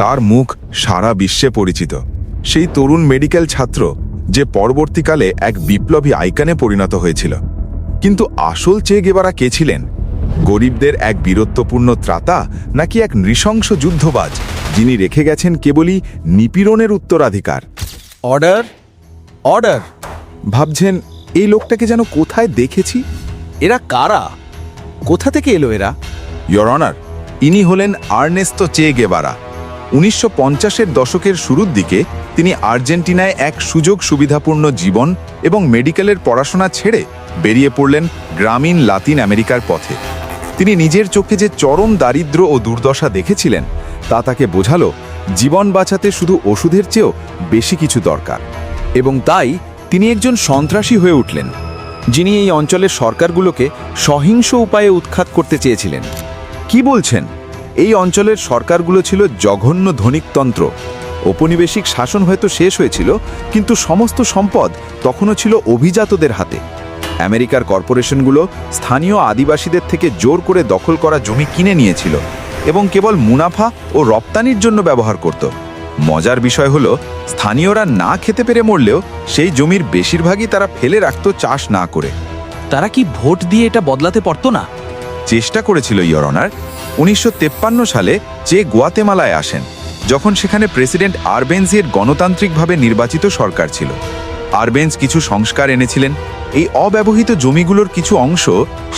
তার মুখ সারা বিশ্বে পরিচিত। সেই তরুণ মেডিকেল ছাত্র যে পরবর্তীকালে এক বিপ্লবী আইকানে পরিণত হয়েছিল। কিন্তু আসল চে গেবারা কে ছিলেন? গরিবদের এক বীরত্বপূর্ণ ত্রাতা নাকি এক নৃশংস যুদ্ধবাজ যিনি রেখে গেছেন কেবলই নিপীড়নের উত্তরাধিকার? Order order. ভাবছেন এই লোকটাকে যেন কোথায় দেখেছি? এরা কারা? কোথা থেকে এলো এরা? ইয়র অনার ইনি হলেন আর্নেস্তো চে গেবারা। উনিশশো পঞ্চাশের দশকের শুরুর দিকে তিনি আর্জেন্টিনায় এক সুযোগ সুবিধাপূর্ণ জীবন এবং মেডিকেলের পড়াশোনা ছেড়ে বেরিয়ে পড়লেন গ্রামীণ লাতিন আমেরিকার পথে। তিনি নিজের চোখে যে চরম দারিদ্র্য ও দুর্দশা দেখেছিলেন, তা তাকে বোঝালো জীবন বাঁচাতে শুধু ওষুধের চেয়েও বেশি কিছু দরকার। এবং তাই তিনি একজন সন্ত্রাসী হয়ে উঠলেন, যিনি এই অঞ্চলের সরকারগুলোকে সহিংস উপায়ে উৎখাত করতে চেয়েছিলেন। কি বলছেন? এই অঞ্চলের সরকারগুলো ছিল জঘন্য ধনিকতন্ত্র। ঔপনিবেশিক শাসন হয়তো শেষ হয়েছিল, কিন্তু সমস্ত সম্পদ তখনও ছিল অভিজাতদের হাতে। আমেরিকার কর্পোরেশনগুলো স্থানীয় আদিবাসীদের থেকে জোর করে দখল করা জমি কিনে নিয়েছিল এবং কেবল মুনাফা ও রপ্তানির জন্য ব্যবহার করত। মজার বিষয় হলো, স্থানীয়রা না খেতে পেরে মরলেও সেই জমির বেশিরভাগই তারা ফেলে রাখত চাষ না করে। তারা কি ভোট দিয়ে এটা বদলাতে পারতো না? চেষ্টা করেছিল ইয়র অনার, উনিশশো সালে যে গোয়াতেমালায় আসেন, যখন সেখানে প্রেসিডেন্ট আরবেন্সের গণতান্ত্রিকভাবে নির্বাচিত সরকার ছিল। আরবেন্স কিছু সংস্কার এনেছিলেন। এই অব্যবহৃত জমিগুলোর কিছু অংশ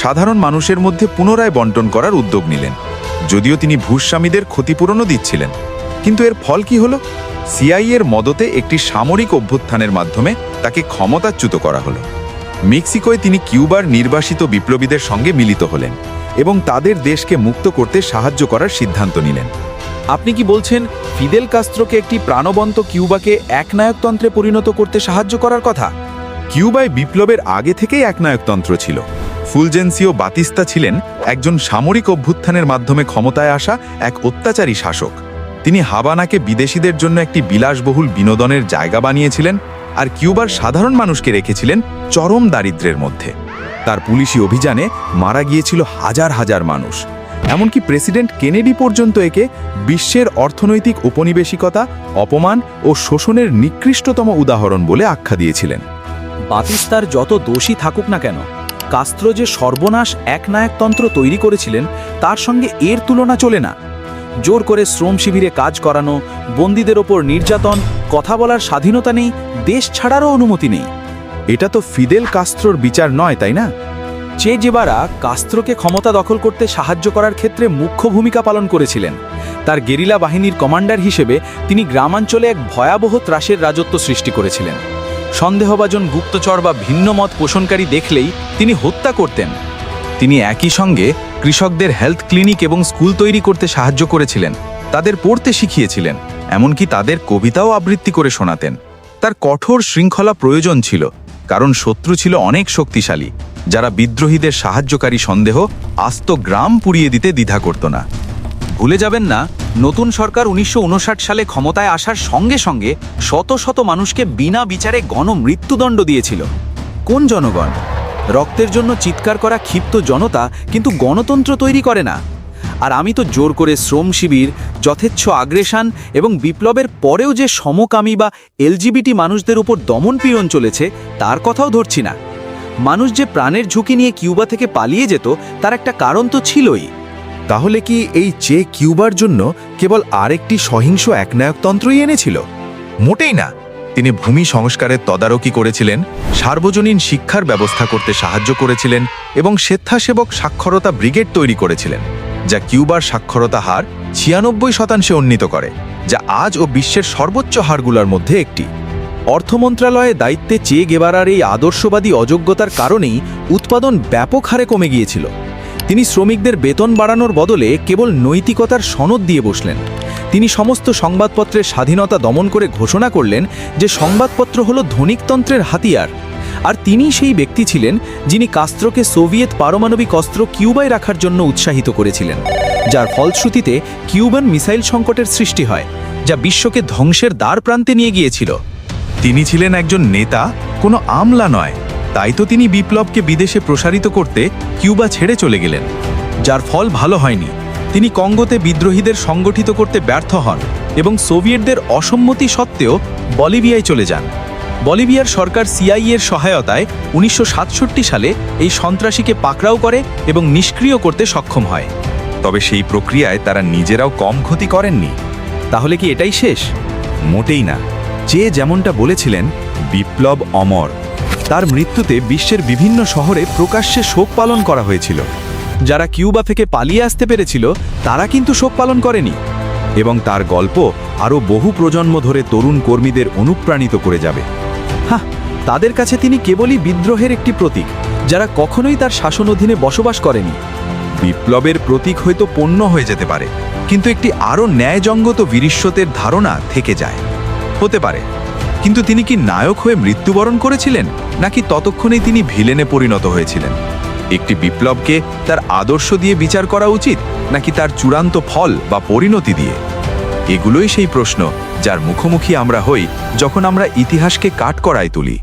সাধারণ মানুষের মধ্যে পুনরায় বন্টন করার উদ্যোগ নিলেন। যদিও তিনি ভূস্বামীদের ক্ষতিপূরণও দিচ্ছিলেন। কিন্তু এর ফল কি হলো? সিআই এর মদতে একটি সামরিক অভ্যুত্থানের মাধ্যমে তাকে ক্ষমতাচ্যুত করা হলো। মেক্সিকোয় তিনি কিউবার নির্বাসিত বিপ্লবীদের সঙ্গে মিলিত হলেন এবং তাদের দেশকে মুক্ত করতে সাহায্য করার সিদ্ধান্ত নিলেন। আপনি কি বলছেন ফিদেল কাস্ত্রোকে একটি প্রাণবন্ত কিউবাকে একনায়কতন্ত্রে পরিণত করতে সাহায্য করার কথা? কিউবায় বিপ্লবের আগে থেকেই একনায়কতন্ত্র ছিল। ফুলজেন্সিও বাতিস্তা ছিলেন একজন সামরিক অভ্যুত্থানের মাধ্যমে ক্ষমতায় আসা এক অত্যাচারী শাসক। তিনি হাবানাকে বিদেশিদের জন্য একটি বিলাসবহুল বিনোদনের জায়গা বানিয়েছিলেন আর কিউবার সাধারণ মানুষকে রেখেছিলেন চরম দারিদ্র্যের মধ্যে। তার পুলিশি অভিযানে মারা গিয়েছিল হাজার হাজার মানুষ। এমনকি প্রেসিডেন্ট কেনেডি পর্যন্ত একে বিশ্বের অর্থনৈতিক উপনিবেশিকতা অপমান ও শোষণের নিকৃষ্টতম উদাহরণ বলে আখ্যা দিয়েছিলেন। বাতিস্তার যত দোষী থাকুক না কেন, কাস্ত্র যে সর্বনাশ একনায়কতন্ত্র তৈরি করেছিলেন, তার সঙ্গে এর তুলনা চলে না। জোর করে শ্রম শিবিরে কাজ করানো, বন্দীদের ওপর নির্যাতন, কথা বলার স্বাধীনতা নেই, দেশ ছাড়ারও অনুমতি নেই। এটা তো ফিদেল কাস্ত্রোর বিচার নয়, তাই না? চে জেবারা কাস্ত্রোকে ক্ষমতা দখল করতে সাহায্য করার ক্ষেত্রে মুখ্য ভূমিকা পালন করেছিলেন। তার গেরিলা বাহিনীর কমান্ডার হিসেবে তিনি গ্রামাঞ্চলে এক ভয়াবহ ত্রাসের রাজত্ব সৃষ্টি করেছিলেন। সন্দেহভাজন গুপ্তচর বা ভিন্ন মত পোষণকারী দেখলেই তিনি হত্যা করতেন। তিনি একই সঙ্গে কৃষকদের হেলথ ক্লিনিক এবং স্কুল তৈরি করতে সাহায্য করেছিলেন। তাদের পড়তে শিখিয়েছিলেন, এমনকি তাদের কবিতাও আবৃত্তি করে শোনাতেন। তার কঠোর শৃঙ্খলা প্রয়োজন ছিল, কারণ শত্রু ছিল অনেক শক্তিশালী, যারা বিদ্রোহীদের সাহায্যকারী সন্দেহ আস্ত গ্রাম পুড়িয়ে দিতে দ্বিধা করত না। ভুলে যাবেন না, নতুন সরকার উনিশশো উনষাট সালে ক্ষমতায় আসার সঙ্গে সঙ্গে শত শত মানুষকে বিনা বিচারে গণমৃত্যুদণ্ড দিয়েছিল। কোন জনগণ? রক্তের জন্য চিৎকার করা ক্ষিপ্ত জনতা কিন্তু গণতন্ত্র তৈরি করে না। আর আমি তো জোর করে শ্রম শিবির, যথেচ্ছ আগ্রেশন এবং বিপ্লবের পরেও যে সমকামী বা এলজিবিটি মানুষদের উপর দমন পীড়ন চলেছে, তার কথাও ধরছি না। মানুষ যে প্রাণের ঝুঁকি নিয়ে কিউবা থেকে পালিয়ে যেত, তার একটা কারণ তো ছিলই। তাহলে কি এই চে কিউবার জন্য কেবল আরেকটি সহিংস একনায়কতন্ত্রই এনেছিল? মোটেই না। তিনি ভূমি সংস্কারের তদারকি করেছিলেন, সার্বজনীন শিক্ষার ব্যবস্থা করতে সাহায্য করেছিলেন এবং স্বেচ্ছাসেবক সাক্ষরতা ব্রিগেড তৈরি করেছিলেন, যা কিউবার সাক্ষরতা হার ছিয়ানব্বই শতাংশে উন্নীত করে, যা আজ ও বিশ্বের সর্বোচ্চ হারগুলোর মধ্যে একটি। অর্থ মন্ত্রণালয়ে দায়িত্বে চেয়ে গেবারার এই আদর্শবাদী অযোগ্যতার কারণেই উৎপাদন ব্যাপক হারে কমে গিয়েছিল। তিনি শ্রমিকদের বেতন বাড়ানোর বদলে কেবল নৈতিকতার সনদ দিয়ে বসলেন। তিনি সমস্ত সংবাদপত্রের স্বাধীনতা দমন করে ঘোষণা করলেন যে সংবাদপত্র হল ধনিকতন্ত্রের হাতিয়ার। আর তিনি সেই ব্যক্তি ছিলেন যিনি কাস্ত্রকে সোভিয়েত পারমাণবিক অস্ত্র কিউবায় রাখার জন্য উৎসাহিত করেছিলেন। যার ফলশ্রুতিতে কিউবান মিসাইল সংকটের সৃষ্টি হয়, যা বিশ্বকে ধ্বংসের দ্বার প্রান্তে নিয়ে গিয়েছিল। তিনি ছিলেন একজন নেতা, কোনো আমলা নয়। তাই তো তিনি বিপ্লবকে বিদেশে প্রসারিত করতে কিউবা ছেড়ে চলে গেলেন, যার ফল ভালো হয়নি। তিনি কঙ্গোতে বিদ্রোহীদের সংগঠিত করতে ব্যর্থ হন এবং সোভিয়েতদের অসম্মতি সত্ত্বেও বলিভিয়ায় চলে যান। বলিভিয়ার সরকার সিআই এর সহায়তায় উনিশশো সাতষট্টি সালে এই সন্ত্রাসীকে পাকড়াও করে এবং নিষ্ক্রিয় করতে সক্ষম হয়। তবে সেই প্রক্রিয়ায় তারা নিজেরাও কম ক্ষতি করেননি। তাহলে কি এটাই শেষ? মোটেই না। যে যেমনটা বলেছিলেন, বিপ্লব অমর। তার মৃত্যুতে বিশ্বের বিভিন্ন শহরে প্রকাশ্যে শোক পালন করা হয়েছিল। যারা কিউবা থেকে পালিয়ে আসতে পেরেছিল, তারা কিন্তু শোক পালন করেনি। এবং তার গল্প আরও বহু প্রজন্ম ধরে তরুণ কর্মীদের অনুপ্রাণিত করে যাবে। হ্যাঁ তাদের কাছে তিনি কেবলই বিদ্রোহের একটি প্রতীক, যারা কখনোই তার শাসন অধীনে বসবাস করেনি। বিপ্লবের প্রতীক হয়তো পণ্য হয়ে যেতে পারে, কিন্তু একটি আরও ন্যায়জঙ্গত বীরিশ্বতের ধারণা থেকে যায়। হতে পারে। কিন্তু তিনি কি নায়ক হয়ে মৃত্যুবরণ করেছিলেন? নাকি ততক্ষণেই তিনি ভিলেনে পরিণত হয়েছিলেন? একটি বিপ্লবকে তার আদর্শ দিয়ে বিচার করা উচিত, নাকি তার চূড়ান্ত ফল বা পরিণতি দিয়ে? এগুলোই সেই প্রশ্ন যার মুখোমুখি আমরা হই যখন আমরা ইতিহাসকে কাট করায় তুলি।